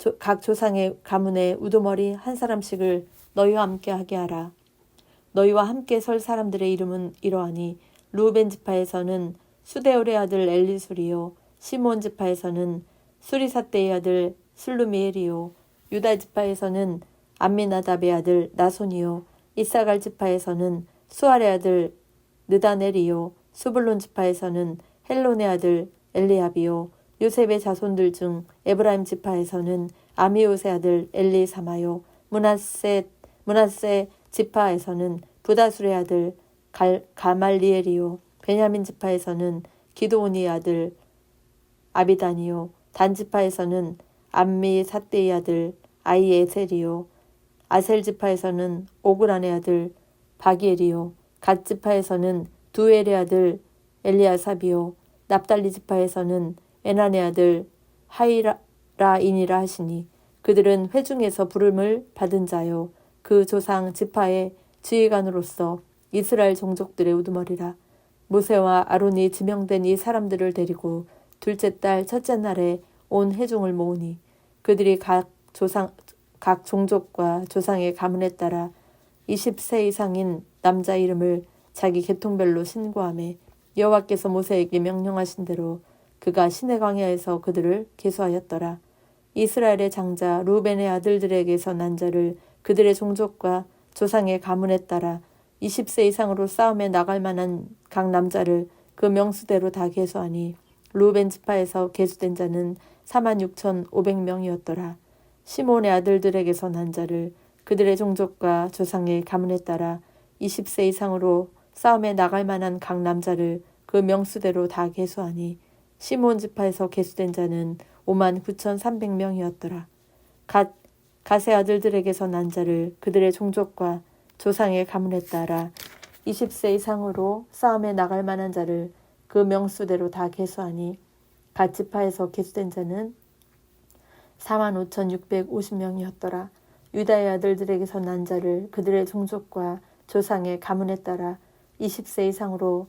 조, 각 조상의 가문에 우두머리 한 사람씩을 너희와 함께 하게 하라. 너희와 함께 설 사람들의 이름은 이러하니 루벤 지파에서는 수데올의 아들 엘리술이요 시몬 지파에서는 수리사떼의 아들 슬루미엘이요 유다 지파에서는 암미나답의 아들 나손이요 이사갈 지파에서는 수알의 아들 느다넬이요 수블론 지파에서는 헬론의 아들 엘리압이요 요셉의 자손들 중 에브라임 지파에서는 아미옷의 아들 엘리 사마요 문하세 문하세 지파에서는 부다술의 아들 갈, 가말리엘이요 베냐민 지파에서는 기도온의 아들 아비단이요 단 지파에서는 암미 사떼의 아들 아이에셀이요 아셀 지파에서는 오그란의 아들 바기엘이요 갓 지파에서는 두엘의 아들 엘리아삽이요 납달리 지파에서는 에난의 아들 하이라인이라 하시니 그들은 회중에서 부름을 받은 자요. 그 조상 지파의 지휘관으로서 이스라엘 종족들의 우두머리라. 모세와 아론이 지명된 이 사람들을 데리고 둘째 달 첫째 날에 온 회중을 모으니 그들이 각 조상 각 종족과 조상의 가문에 따라 20세 이상인 남자 이름을 자기 계통별로 신고함에 여호와께서 모세에게 명령하신 대로 그가 시내 광야에서 그들을 계수하였더라. 이스라엘의 장자 루벤의 아들들에게서 난 자를 그들의 종족과 조상의 가문에 따라 20세 이상으로 싸움에 나갈 만한 각 남자를 그 명수대로 다 계수하니 루벤 지파에서 계수된 자는 46,500명이었더라. 시몬의 아들들에게서 난 자를 그들의 종족과 조상의 가문에 따라 20세 이상으로 싸움에 나갈 만한 각 남자를 그 명수대로 다 계수하니 시몬 지파에서 계수된 자는 5만 9,300명이었더라. 갓 가세 아들들에게서 난 자를 그들의 종족과 조상의 가문에 따라 20세 이상으로 싸움에 나갈 만한 자를 그 명수대로 다 계수하니 갓 지파에서 계수된 자는 4만 5,650명이었더라. 유다의 아들들에게서 난 자를 그들의 종족과 조상의 가문에 따라 20세 이상으로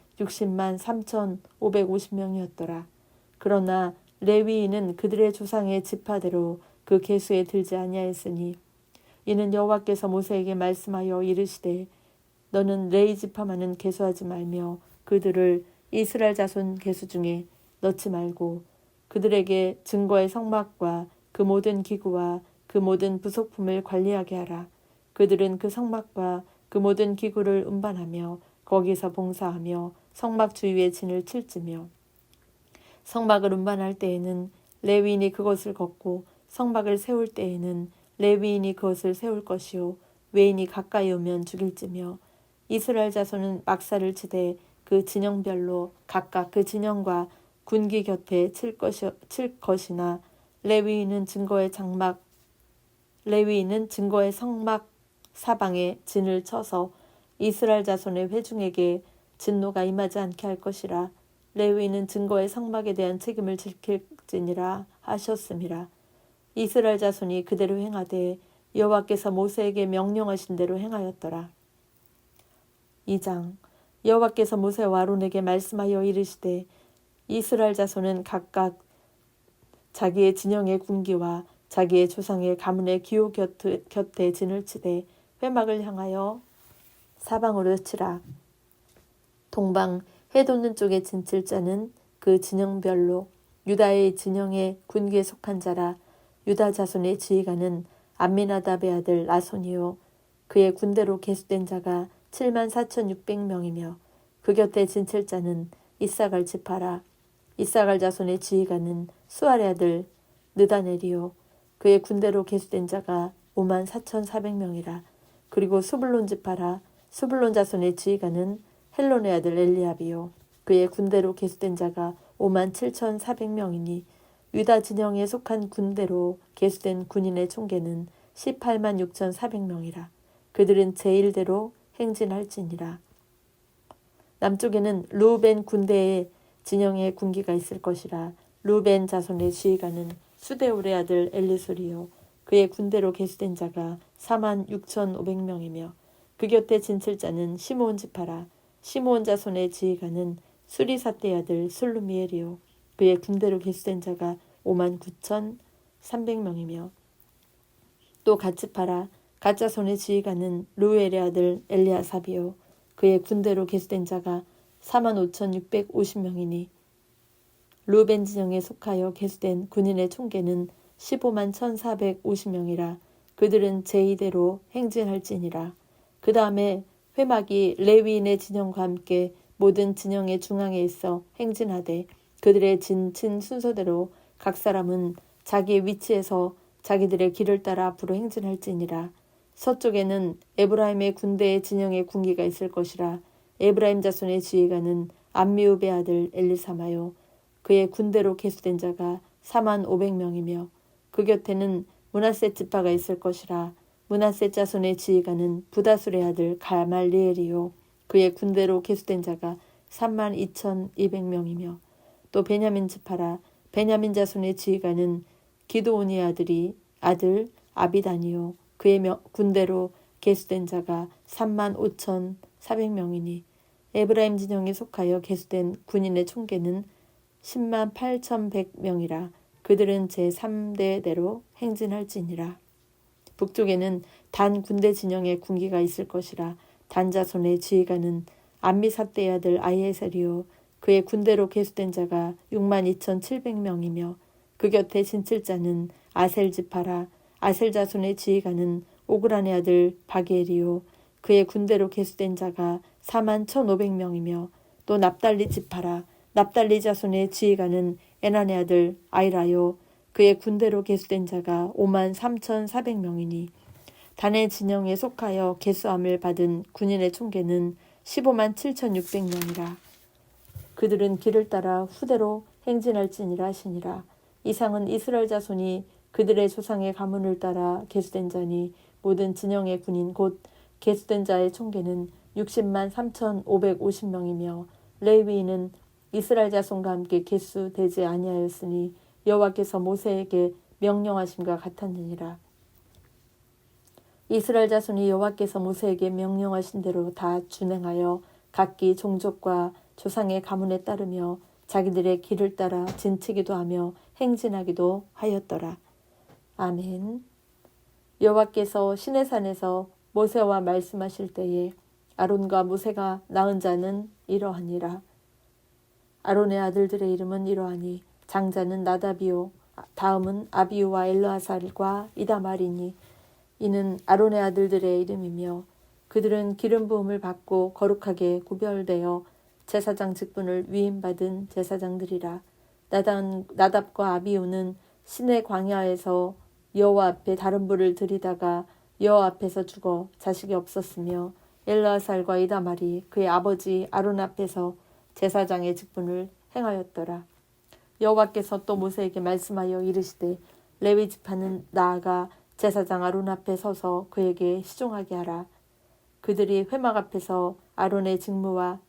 60만 3,550명이었더라. 그러나 레위인은 그들의 조상의 지파대로 그 계수에 들지 아니하였으니 이는 여호와께서 모세에게 말씀하여 이르시되 너는 레위 지파만은 계수하지 말며 그들을 이스라엘 자손 계수 중에 넣지 말고 그들에게 증거의 성막과 그 모든 기구와 그 모든 부속품을 관리하게 하라. 그들은 그 성막과 그 모든 기구를 운반하며 거기서 봉사하며 성막 주위에 진을 칠지며 성막을 운반할 때에는 레위인이 그것을 걷고 성막을 세울 때에는 레위인이 그것을 세울 것이요 외인이 가까이 오면 죽일지며 이스라엘 자손은 막사를 치되 그 진영별로 각각 그 진영과 군기 곁에 칠, 것이, 칠 것이나 레위인은 증거의 장막 레위인은 증거의 성막 사방에 진을 쳐서 이스라엘 자손의 회중에게 진노가 임하지 않게 할 것이라. 레위인은 증거의 성막에 대한 책임을 지킬지니라 하셨음이라. 이스라엘 자손이 그대로 행하되 여호와께서 모세에게 명령하신 대로 행하였더라. 2장 여호와께서 모세와 아론에게 말씀하여 이르시되 이스라엘 자손은 각각 자기의 진영의 군기와 자기의 조상의 가문의 기호 곁에 진을 치되 회막을 향하여 사방으로 치라. 동방 해돋는 쪽에 진칠 자는 그 진영별로 유다의 진영의 군기에 속한 자라 유다 자손의 지휘관은 암미나답의 아들 나손이요. 그의 군대로 계수된 자가 7만 4,600명이며 그 곁에 진칠 자는 이사갈 지파라. 이사갈 자손의 지휘관은 수아의 아들 느다넬이요. 그의 군대로 계수된 자가 5만 4,400명이라. 그리고 수블론 지파라. 수블론 자손의 지휘관은 헬론의 아들 엘리압이요. 그의 군대로 계수된 자가 5만 7,400명이니 유다 진영에 속한 군대로 계수된 군인의 총계는 18만 6,400명이라. 그들은 제1대로 행진할지니라. 남쪽에는 루벤 군대의 진영의 군기가 있을 것이라 루벤 자손의 지휘관은 수데올의 아들 엘리술이요. 그의 군대로 계수된 자가 4만 6,500명이며 그 곁에 진칠 자는 시므온 지파라 시므온 자손의 지휘관은 수리사떼 아들 술루미엘이요 그의 군대로 계수된 자가 5만 9,300명이며 또 갓지파라 가짜손의 지휘관은 루엘의 아들 엘리아삽이요 그의 군대로 계수된 자가 4만 5,650명이니 루벤 진영에 속하여 계수된 군인의 총계는 15만 1,450명이라 그들은 제2대로 행진할지니라. 그 다음에 회막이 레위인의 진영과 함께 모든 진영의 중앙에 있어 행진하되 그들의 진친 순서대로 각 사람은 자기의 위치에서 자기들의 길을 따라 앞으로 행진할지니라. 서쪽에는 에브라임의 군대의 진영의 군기가 있을 것이라. 에브라임 자손의 지휘관은 암미우베 아들 엘리사마요. 그의 군대로 계수된 자가 4만 500명이며 그 곁에는 문하세 지파가 있을 것이라 문하세 자손의 지휘관은 부다술의 아들 가말리엘이요 그의 군대로 계수된 자가 3만 2,200명이며 또 베냐민 지파라 베냐민 자손의 지휘관은 기도온의 아들이 아들 아비단이요 그의 명, 군대로 계수된 자가 3만 5,400명이니 에브라임 진영에 속하여 계수된 군인의 총계는 10만 8,100명이라 그들은 제3대대로 행진할지니라. 북쪽에는 단 군대 진영에 군기가 있을 것이라 단자손의 지휘관은 암미사떼의 아들 아이에셀이요. 그의 군대로 계수된 자가 6만 2,700명이며 그 곁에 진칠자는 아셀 지파라. 아셀 자손의 지휘관은 오그란의 아들 바게리요. 그의 군대로 계수된 자가 4만 1,500명이며 또 납달리 지파라. 납달리 자손의 지휘관은 에난의 아들 아이라요 그의 군대로 계수된 자가 5만 3,400명이니 단의 진영에 속하여 계수함을 받은 군인의 총계는 15만 7,600명이라. 그들은 길을 따라 후대로 행진할지니라 하시니라. 이상은 이스라엘 자손이 그들의 조상의 가문을 따라 계수된 자니 모든 진영의 군인 곧 계수된 자의 총계는 60만 3,550명이며 레위인은 이스라엘 자손과 함께 계수 되지 아니하였으니 여호와께서 모세에게 명령하심과 같았느니라. 이스라엘 자손이 여호와께서 모세에게 명령하신 대로 다 준행하여 각기 종족과 조상의 가문에 따르며 자기들의 길을 따라 진치기도 하며 행진하기도 하였더라. 아멘. 여호와께서 시내산에서 모세와 말씀하실 때에 아론과 모세가 낳은 자는 이러하니라. 아론의 아들들의 이름은 이러하니 장자는 나다비오 다음은 아비우와 엘르아살과 이다말이니. 이는 아론의 아들들의 이름이며 그들은 기름 부음을 받고 거룩하게 구별되어 제사장 직분을 위임받은 제사장들이라. 나단, 나답과 아비우는 신의 광야에서 여호와 앞에 다른 불을 들이다가 여호와 앞에서 죽어 자식이 없었으며 엘라살과 이다말이 그의 아버지 아론 앞에서 제사장의 직분을 행하였더라. 여호와께서 또 모세에게 말씀하여 이르시되 레위 지파는 나아가 제사장 아론 앞에 서서 그에게 시종하게 하라. 그들이 회막 앞에서 아론의 직무와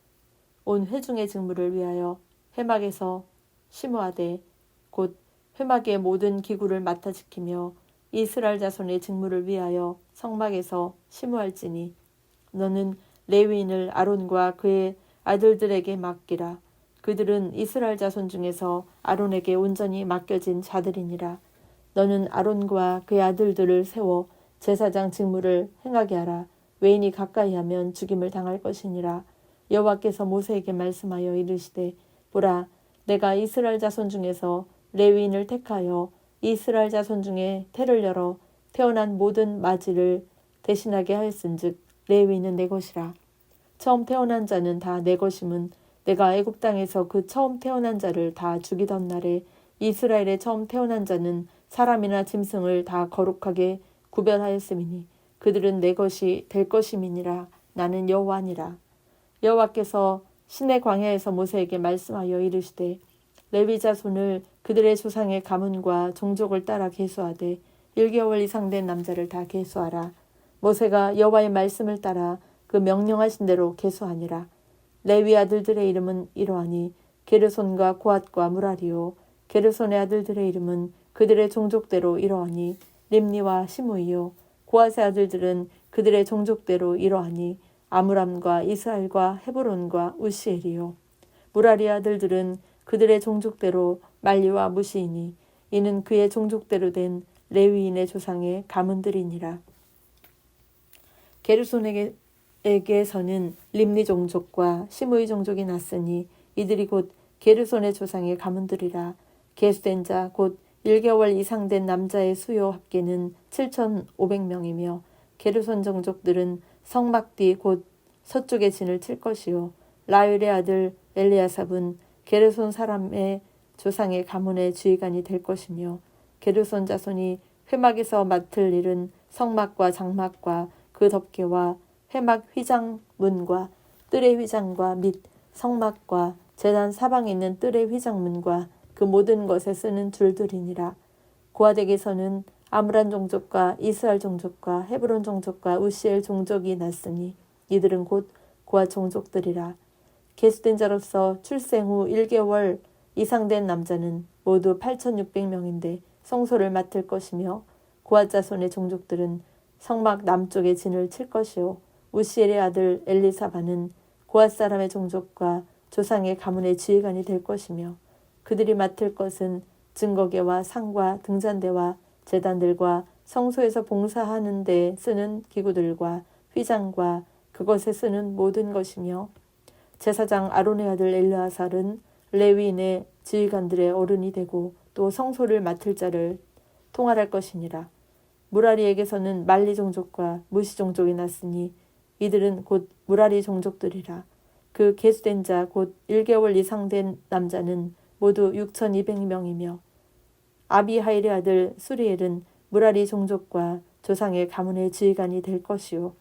온 회중의 직무를 위하여 회막에서 심우하되 곧 회막의 모든 기구를 맡아 지키며 이스라엘 자손의 직무를 위하여 성막에서 심우할지니 너는 레위인을 아론과 그의 아들들에게 맡기라. 그들은 이스라엘 자손 중에서 아론에게 온전히 맡겨진 자들이니라. 너는 아론과 그의 아들들을 세워 제사장 직무를 행하게 하라. 외인이 가까이 하면 죽임을 당할 것이니라. 여호와께서 모세에게 말씀하여 이르시되 보라 내가 이스라엘 자손 중에서 레위인을 택하여 이스라엘 자손 중에 태를 열어 태어난 모든 마지를 대신하게 하였은즉 레위인은 내 것이라. 처음 태어난 자는 다 내 것임은 내가 애굽 땅에서 그 처음 태어난 자를 다 죽이던 날에 이스라엘의 처음 태어난 자는 사람이나 짐승을 다 거룩하게 구별하였음이니 그들은 내 것이 될 것임이니라. 나는 여호와니라. 여호와께서 신의 광야에서 모세에게 말씀하여 이르시되 레위 자손을 그들의 조상의 가문과 종족을 따라 계수하되 1개월 이상 된 남자를 다 계수하라. 모세가 여호와의 말씀을 따라 그 명령하신 대로 계수하니라 레위 아들들의 이름은 이러하니 게르손과 고앗과 무라리오 게르손의 아들들의 이름은 그들의 종족대로 이러하니 림니와 시므이요. 고앗의 아들들은 그들의 종족대로 이러하니 아므람과 이스라엘과 헤브론과 우시엘이요. 무라리 아들들은 그들의 종족대로 말리와 무시이니 이는 그의 종족대로 된 레위인의 조상의 가문들이니라. 게르손에게 서는 림니 종족과 시므이 종족이 났으니 이들이 곧 게르손의 조상의 가문들이라. 계수된 자 곧 1개월 이상 된 남자의 수요 합계는 7,500명이며 게르손 종족들은 성막 뒤 곧 서쪽의 진을 칠 것이요. 라율의 아들 엘리야삽은 게르손 사람의 조상의 가문의 주의관이 될 것이며 게르손 자손이 회막에서 맡을 일은 성막과 장막과 그 덮개와 회막 휘장문과 뜰의 휘장과 및 성막과 재단 사방에 있는 뜰의 휘장문과 그 모든 것에 쓰는 줄들이니라. 고아덱에서는 아므란 종족과 이스라엘 종족과 헤브론 종족과 우시엘 종족이 났으니 이들은 곧 고아 종족들이라. 계수된 자로서 출생 후 1개월 이상 된 남자는 모두 8,600명인데 성소를 맡을 것이며 고아 자손의 종족들은 성막 남쪽의 진을 칠 것이요 우시엘의 아들 엘리사바는 고아 사람의 종족과 조상의 가문의 지휘관이 될 것이며 그들이 맡을 것은 증거계와 상과 등잔대와 재단들과 성소에서 봉사하는 데 쓰는 기구들과 휘장과 그것에 쓰는 모든 것이며 제사장 아론의 아들 엘르아살은 레위인의 지휘관들의 어른이 되고 또 성소를 맡을 자를 통할할 것이니라. 무라리에게서는 말리 종족과 무시 종족이 났으니 이들은 곧 무라리 종족들이라. 그 계수된 자 곧 1개월 이상 된 남자는 모두 6,200명이며 아비하일의 아들 수리엘은 무라리 종족과 조상의 가문의 지휘관이 될 것이요.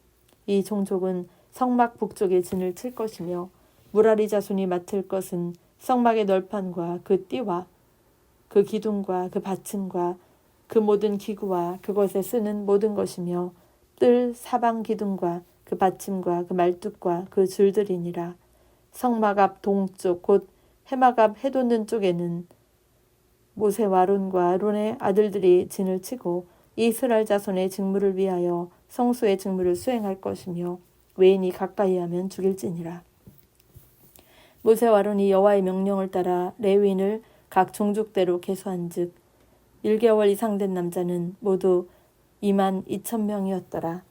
이 종족은 성막 북쪽에 진을 칠 것이며 무라리 자손이 맡을 것은 성막의 널판과 그 띠와 그 기둥과 그 받침과 그 모든 기구와 그것에 쓰는 모든 것이며 뜰 사방 기둥과 그 받침과 그 말뚝과 그 줄들이니라 성막 앞 동쪽 곧 해막 앞 해돋는 쪽에는 모세 와 론과 아론의 아들들이 진을 치고 이스라엘 자손의 직무를 위하여 성소의 직무를 수행할 것이며 외인이 가까이 하면 죽일지니라. 모세와 아론이 여호와의 명령을 따라 레위인을 각 종족대로 계수한즉 1개월 이상 된 남자는 모두 2만 2천 명이었더라.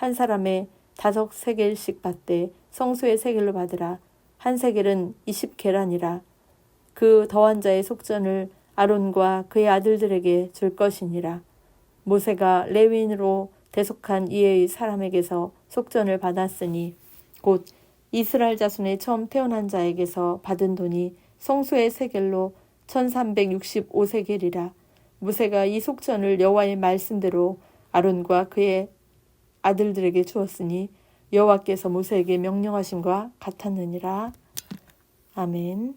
한 사람의 다섯 세겔씩 받되 성소의 세겔로 받으라. 한 세겔은 20계란이라. 그 더한 자의 속전을 아론과 그의 아들들에게 줄 것이니라. 모세가 레위인으로 대속한 이의 사람에게서 속전을 받았으니 곧 이스라엘 자손의 처음 태어난 자에게서 받은 돈이 성소의 세겔로 1365세겔이라. 모세가 이 속전을 여호와의 말씀대로 아론과 그의 아들들에게 주었으니 여호와께서 모세에게 명령하심과 같았느니라. 아멘.